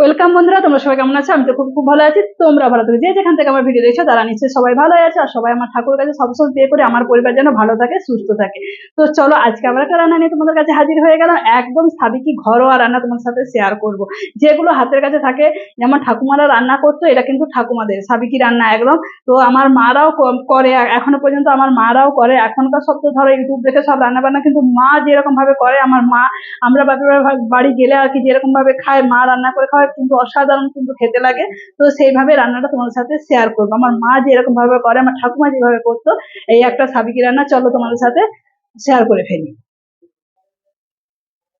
Welcome বন্ধুরা, তোমরা সবাই কেমন আছো? আমি তো খুব খুব ভালো আছি। তোমরা ভালো থাকো। যে যেখান থেকে আমার ভিডিও দেখছ, তারা নিশ্চয়ই সবাই ভালো আছে আর সবাই আমার ঠাকুর কাছে সবসময় প্রে করে আমার পরিবার যেন ভালো থাকে, সুস্থ থাকে। তো চলো, আজকে আমরা একটা রান্না নিয়ে তোমাদের কাছে হাজির হয়ে গেলাম। একদম সাবিকি ঘরোয়া রান্না তোমার সাথে শেয়ার করব। যেগুলো হাতের কাছে থাকে যেমন ঠাকুমারা রান্না করতো এটা কিন্তু ঠাকুমাদের সাবিকি রান্না একদম। তো আমার মারাও করে, এখনও পর্যন্ত আমার মারাও করে। এখনকার সব তো ধরো ইউটিউব দেখে সব রান্না বান্না কিন্তু মা যেরকম ভাবে করে, আমার মা, আমরা বাপের বাড়ি গেলে আর কি যেরকম ভাবে খায়, মা রান্না করে খাওয়ায় কিন্তু অসাধারণ কিন্তু খেতে লাগে। তো সেইভাবে রান্নাটা তোমাদের সাথে শেয়ার করব। আমার মা যেরকম ভাবে করে, আমার ঠাকুমা যেভাবে করতো, এই একটা সাবিকি রান্না, চলো তোমাদের সাথে শেয়ার করে ফেলি।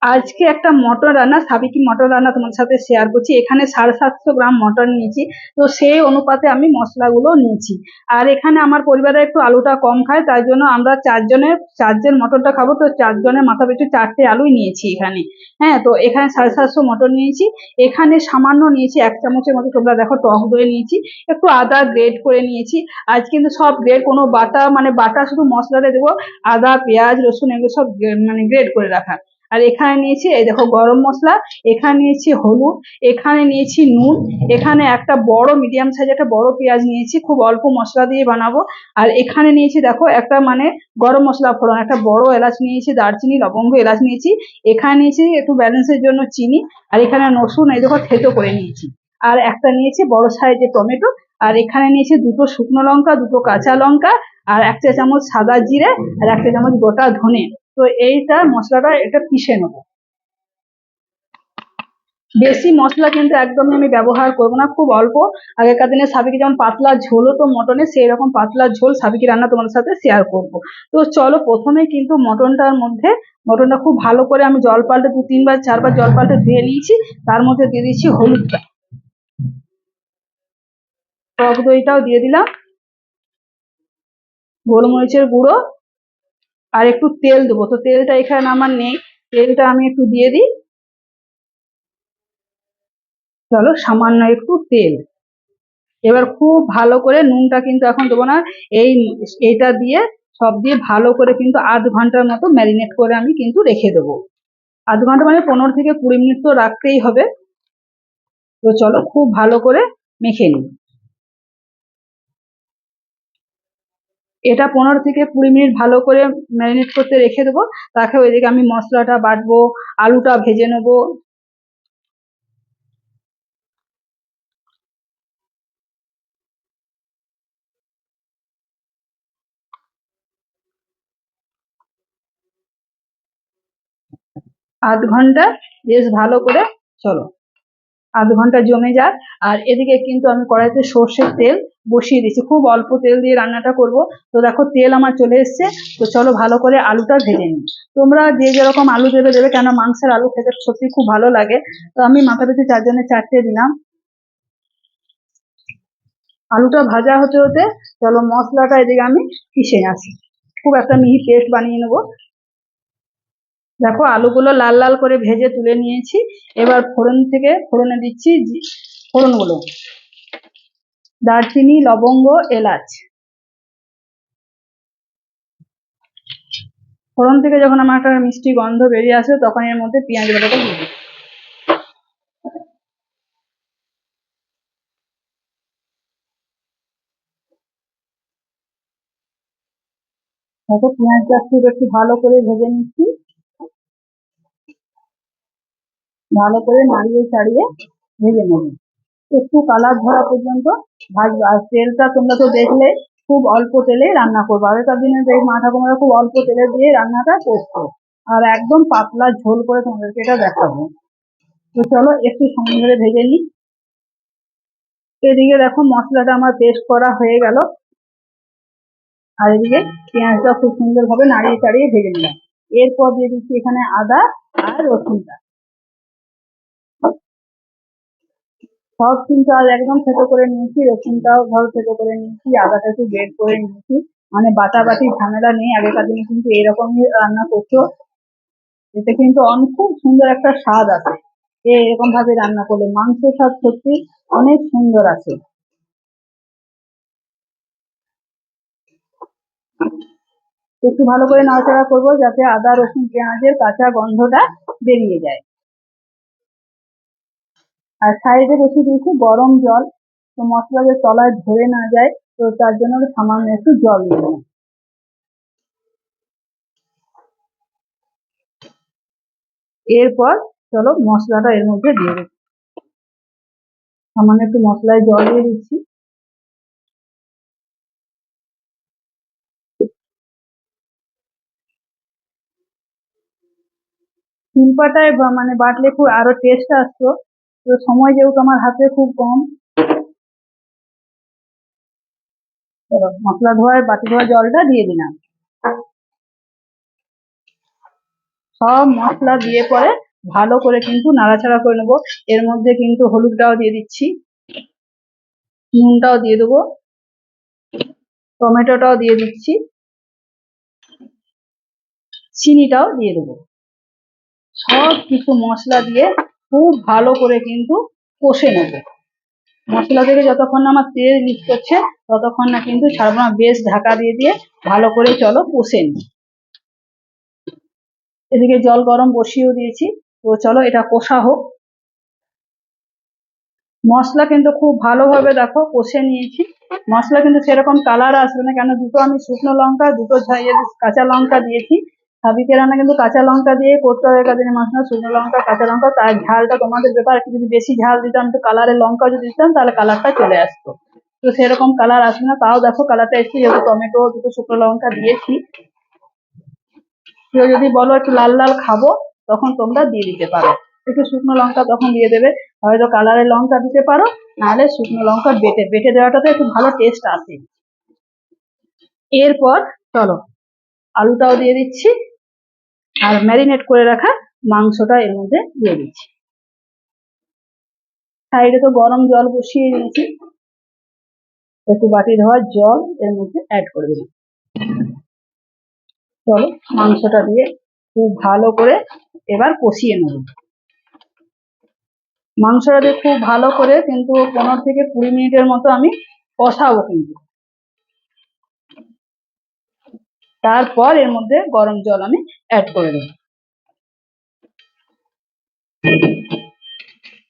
আজকে একটা মটর রান্না সাবিকি মটর রান্না তোমার সাথে শেয়ার করছি। এখানে সাড়ে সাতশো গ্রাম মটর নিয়েছি। তো সেই অনুপাতে আমি মশলাগুলো নিয়েছি। আর এখানে আমার পরিবারে একটু আলুটা কম খায়, তাই জন্য আমরা চারজনের চারজন মটরটা খাব, তো চারজনের মাথা পিছু চারটে আলুই নিয়েছি এখানে। হ্যাঁ তো এখানে সাড়ে সাতশো মটর নিয়েছি। এখানে সামান্য নিয়েছি এক চামচের মতো, তোমরা দেখো টক দই নিয়েছি। একটু আদা গ্রেড করে নিয়েছি। আজ কিন্তু সব গ্রেড কোনো বাটা মানে বাটা শুধু মশলাটা দেবো, আদা, পেঁয়াজ, রসুন, এগুলো সব মানে গ্রেড করে রাখা। আর এখানে নিয়েছি, এই দেখো গরম মশলা, এখানে নিয়েছি হলুদ, এখানে নিয়েছি নুন, এখানে একটা বড় মিডিয়াম সাইজ একটা বড় পেঁয়াজ নিয়েছি, খুব অল্প মশলা দিয়ে বানাবো। আর এখানে নিয়েছি দেখো একটা মানে গরম মশলা ফোড়ন, একটা বড় এলাচ নিয়েছি, দারচিনি, লবঙ্গ এলাচ নিয়েছি। এখানে নিয়েছি একটু ব্যালেন্সের জন্য চিনি, আর এখানে রসুন, এই দেখো থেতো করে নিয়েছি। আর একটা নিয়েছি বড় সাইজের টমেটো আর এখানে নিয়েছি দুটো শুকনো লঙ্কা, দুটো কাঁচা লঙ্কা আর এক চা চামচ সাদা জিরে আর এক চা চামচ গোটা ধনে। তো এইটা মশলাটা এটা পিষে নেব। বেশি মশলা কিন্তু একদমই আমি ব্যবহার করব না, খুব অল্প। আগেকার দিনে সাবিকি যেমন পাতলা ঝোল হতো মটনে সেই রকম পাতলা ঝোল সাবিকি রান্না তোমাদের সাথে শেয়ার করব। তো চলো প্রথমে কিন্তু মটনটার মধ্যে, মটনটা খুব ভালো করে আমি জল পাল্টে দু, তিনবার, চারবার জল পাল্টে ধুয়ে নিয়েছি। তার মধ্যে দিয়ে দিচ্ছি হলুদটা। টক দইটাও দিয়ে দিলাম। গোলমরিচের গুঁড়ো আর একটু তেল দেবো। তো তেলটা এখানে আমার নেই। তেলটা আমি একটু দিয়ে দিই। চলো সামান্য একটু তেল। এবার খুব ভালো করে নুনটা কিন্তু এখন দেবো না। এই এইটা দিয়ে সব দিয়ে ভালো করে কিন্তু আধ ঘণ্টার মতো ম্যারিনেট করে আমি কিন্তু রেখে দেবো। আধ ঘণ্টা মানে পনেরো থেকে কুড়ি মিনিট তো রাখতেই হবে। তো চলো খুব ভালো করে মেখে নিই। এটা পনেরো থেকে কুড়ি মিনিট ভালো করে ম্যারিনেট করতে রেখে দেবো। তাকে ওইদিকে আমি মশলাটা বাটবো, আলুটা ভেজে নেব। আধ ঘণ্টা, বেশ ভালো করে, চলো। আধ ঘণ্টা জমে যাক। আর এদিকে কিন্তু আমি কড়াইতে সর্ষের তেল বসিয়ে দিয়েছি। খুব অল্প তেল দিয়ে রান্নাটা করব। তো দেখো তেল আমার চলে এসছে। তো চলো ভালো করে আলুটা ভেজে নিই। তোমরা যে যেরকম আলু দেবে দেবে। কেন মাংসের আলু খেতে সত্যি খুব ভালো লাগে। তো আমি মাথা পিছু চারজনে চারটে দিলাম। আলুটা ভাজা হতে হতে চলো মশলাটা এদিকে আমি পিষে আসি। খুব একটা মিহি পেস্ট বানিয়ে নেব। দেখো, আলুগুলো লাল লাল করে ভেজে তুলে নিয়েছি। এবার ফোড়ন থেকে ফোড়নে দিচ্ছি ফোড়নগুলো। দারচিনি, লবঙ্গ, এলাচ। ফোড়ন থেকে যখন আমার একটা মিষ্টি গন্ধ বেরিয়ে আসে, তখন এর মধ্যে পেঁয়াজ বাটাটা দিয়ে দিই। পেঁয়াজটা খুব একটু ভালো করে ভেজে নিচ্ছি। ভালো করে নাড়িয়ে চাড়িয়ে ভেজে নেব। একটু কালার ধরা পর্যন্ত ভাজবে। আর তেলটা তোমরা তো দেখলে খুব অল্প তেলে রান্না করব। আগেকার দিনে দেখ মা ঠাকুমারা খুব অল্প তেলে দিয়ে রান্নাটা করতো। আর একদম পাতলা ঝোল করে তোমাদেরকে এটা দেখাবো। তো চলো একটু সময় ধরে ভেজে নিই। এদিকে দেখো মশলাটা আমার পেস্ট করা হয়ে গেল। আর এদিকে পেঁয়াজটা খুব সুন্দরভাবে নাড়িয়ে চাড়িয়ে ভেজে নিলাম। এরপর দিয়ে দিচ্ছি এখানে আদা আর রসুনটা। সব কিন্তু আর একদম থেতো করে নিয়েছি, রসুনটাও ধরো থেতো করে নিয়েছি, আদাটা একটু বের করে নিয়েছি। মানে বাটাবাটি ঝামেলা নেই, আগেকার দিনে কিন্তু এরকমই রান্না করতো। এতে কিন্তু অনেক খুব সুন্দর একটা স্বাদ আছে এরকম ভাবে রান্না করলে মাংস স্বাদ সত্যি অনেক সুন্দর আছে একটু ভালো করে নাড়াচাড়া করব যাতে আদা, রসুন, পেঁয়াজের কাঁচা গন্ধটা বেরিয়ে যায়। আর সাইডে বসিয়ে দিয়েছি গরম জল। তো মশলা যে তলায় ধরে না যায়, তো তার জন্য সামান্য একটু জল দিয়ে এরপর চলো মশলাটা এর মধ্যে দিয়ে দিচ্ছি সামান্য একটু মশলায় জল দিয়ে দিচ্ছি। শিলপাটায় মানে বাটলে খুব আরও টেস্ট আসতো। তো সময় যেহেতু আমার হাতে খুব কম মশলা ধোয়ার বাটি ধোয়া, জলটা দিয়ে দিলাম। সব মশলা দিয়ে পরে ভালো করে কিন্তু নাড়াচাড়া করে নেব। এর মধ্যে কিন্তু হলুদটাও দিয়ে দিচ্ছি নুনটাও দিয়ে দেবো টমেটোটাও দিয়ে দিচ্ছি, চিনিটাও দিয়ে দেবো। সব কিছু মশলা দিয়ে খুব ভালো করে কিন্তু কষে নেব। মশলা থেকে যতক্ষণ না আমার তেল লিক করছে ততক্ষণ না কিন্তু ছাড়বো না বেশ ঢাকা দিয়ে দিয়ে ভালো করে চলো কষে নিই। এদিকে জল গরম বসিয়েও দিয়েছি, তো চলো এটা কষা হোক। মশলা কিন্তু খুব ভালোভাবে দেখো কষে নিয়েছি। মশলা কিন্তু সেরকম কালার আসবে না, কেন দুটো আমি শুকনো লঙ্কা, দুটো কাঁচা লঙ্কা দিয়েছি। সাবিকে রান্না কিন্তু কাঁচা লঙ্কা দিয়ে করতে হবে, কাজের মশলা, শুকনো লঙ্কা, কাঁচা লঙ্কা। তার ঝালটা তোমাদের ব্যাপার, একটু যদি বেশি ঝাল দিতাম, একটু কালারের লঙ্কা যদি দিতাম, তাহলে কালারটা চলে আসতো। তো সেরকম কালার আসবে না। তাও দেখো কালারটা এসছে, যেহেতু টমেটো, দুটো শুকনো লঙ্কা দিয়েছি। কেউ যদি বলো একটু লাল লাল খাব, তখন তোমরা দিয়ে দিতে পারো। একটু শুকনো লঙ্কা তখন দিয়ে দেবে। হয়তো কালারের লঙ্কা দিতে পারো, নাহলে শুকনো লঙ্কা বেটে বেটে দেওয়াটাতে একটু ভালো টেস্ট আসে। এরপর চলো, আলুটাও দিয়ে দিচ্ছি। আর ম্যারিনেট করে রাখা মাংসটা এর মধ্যে দিয়ে দিচ্ছি। সাইডে তো গরম জল বসিয়ে দিয়েছি। একটু বাটি ধোয়ার জল এর মধ্যে অ্যাড করে দিলাম। চলো মাংসটা দিয়ে খুব ভালো করে এবার কষিয়ে নেব। মাংসটা দিয়ে খুব ভালো করে কিন্তু পনেরো থেকে কুড়ি মিনিটের মতো আমি কষাবো কিন্তু। তারপর এর মধ্যে গরম জল আমি অ্যাড করে দেবো।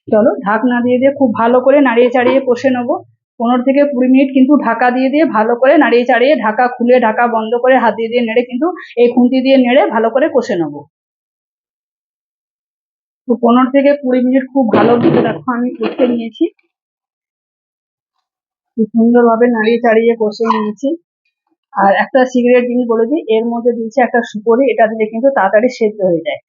চলো ঢাকনা দিয়ে দিয়ে খুব ভালো করে নাড়িয়ে চাড়িয়ে কষে নেব। পনেরো থেকে কুড়ি মিনিট কিন্তু ঢাকা দিয়ে দিয়ে ভালো করে নাড়িয়ে চাড়িয়ে ঢাকা খুলে ঢাকা বন্ধ করে হাত দিয়ে দিয়ে নেড়ে কিন্তু এই খুন্তি দিয়ে নেড়ে ভালো করে কষে নেব। তো পনেরো থেকে কুড়ি মিনিট খুব ভালো করে দেখো আমি কষে নিয়েছি। খুব সুন্দরভাবে নাড়িয়ে চাড়িয়ে কষে নিয়েছি। আর একটা সিগারেট জিনিস বলে দিই, এর মধ্যে দিয়েছে একটা সুপরি, এটা দিলে কিন্তু তাড়াতাড়ি সেদ্ধ হয়ে যায়।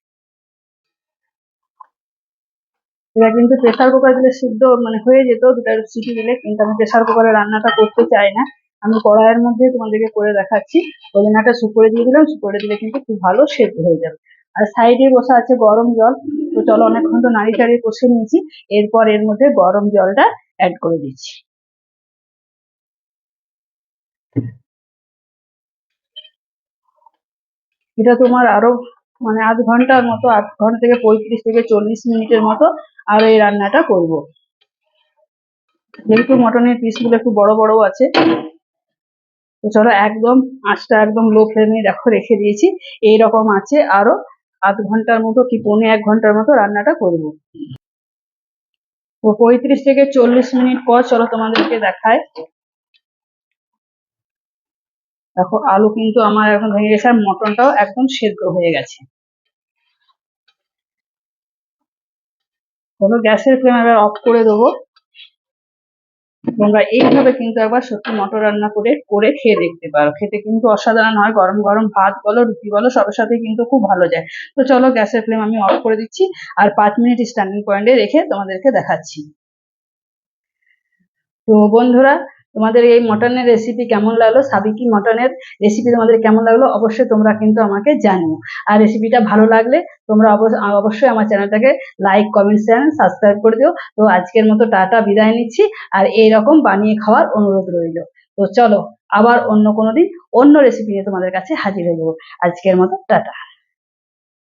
এটা কিন্তু প্রেসার কুকার দিলে সিদ্ধ মানে হয়ে যেত, দুটা সিটি দিলে, কিন্তু আমি প্রেসার কুকারে রান্নাটা করতে চাই না। আমি কড়াইয়ের মধ্যে তোমাদেরকে করে দেখাচ্ছি। ওই জন্য একটা সুপরে দিয়ে দিলাম, সুপরে দিলে কিন্তু খুব ভালো সেদ্ধ হয়ে যাবে। আর সাইডে বসা আছে গরম জল, তো চলো অনেকক্ষণ তো নাড়ি চাড়িয়ে কষে নিয়েছি। এরপর এর মধ্যে গরম জলটা অ্যাড করে দিচ্ছি। এটা তোমার আরও মানে আধ ঘণ্টার মতো, আধ ঘণ্টা থেকে পঁয়ত্রিশ থেকে চল্লিশ মিনিটের মতো আরও এই রান্নাটা করব। যেহেতু মটনের পিসগুলো একটু বড় বড় আছে, তো চলো একদম আঁচটা একদম লো ফ্লেমে দেখো রেখে দিয়েছি। এইরকম আছে আরও আধ ঘণ্টার মতো কি পৌনে এক ঘণ্টার মতো রান্নাটা করব। তো পঁয়ত্রিশ থেকে চল্লিশ মিনিট পর চলো তোমাদেরকে দেখায়। দেখো, আলু কিন্তু আমার এখন ভেঙে গেছে আর মটনটাও একদম সেদ্ধ হয়ে গেছে। কোনো গ্যাসের ফ্লেম এবার অফ করে দেবো। তোমরা এইভাবে কিন্তু একবার সত্যি মটর রান্না করে করে খেয়ে দেখতে পারো। খেতে কিন্তু অসাধারণ হয়, গরম গরম ভাত বলো, রুটি বলো, সবার সাথে কিন্তু খুব ভালো যায়। তো চলো গ্যাসের ফ্লেম আমি অফ করে দিচ্ছি আর পাঁচ মিনিট স্ট্যান্ডিং পয়েন্টে রেখে তোমাদেরকে দেখাচ্ছি। তো বন্ধুরা তোমাদের এই মটনের রেসিপি কেমন লাগল? সাবিকি মটনের রেসিপি তোমাদের কেমন লাগল? অবশ্যই তোমরা কিন্তু আমাকে জানিও। আর রেসিপিটা ভালো লাগলে তোমরা অবশ্য- অবশ্যই আমার চ্যানেলটাকে লাইক কমেন্ট চ্যানেল সাবস্ক্রাইব করে দিও। তো আজকের মতো টাটা, বিদায় নিচ্ছি। আর এই রকম বানিয়ে খাওয়ার অনুরোধ রইল। তো চলো, আবার অন্য কোনো দিন অন্য রেসিপি নিয়ে তোমাদের কাছে হাজির হয়ে যাব। আজকের মতো টাটা।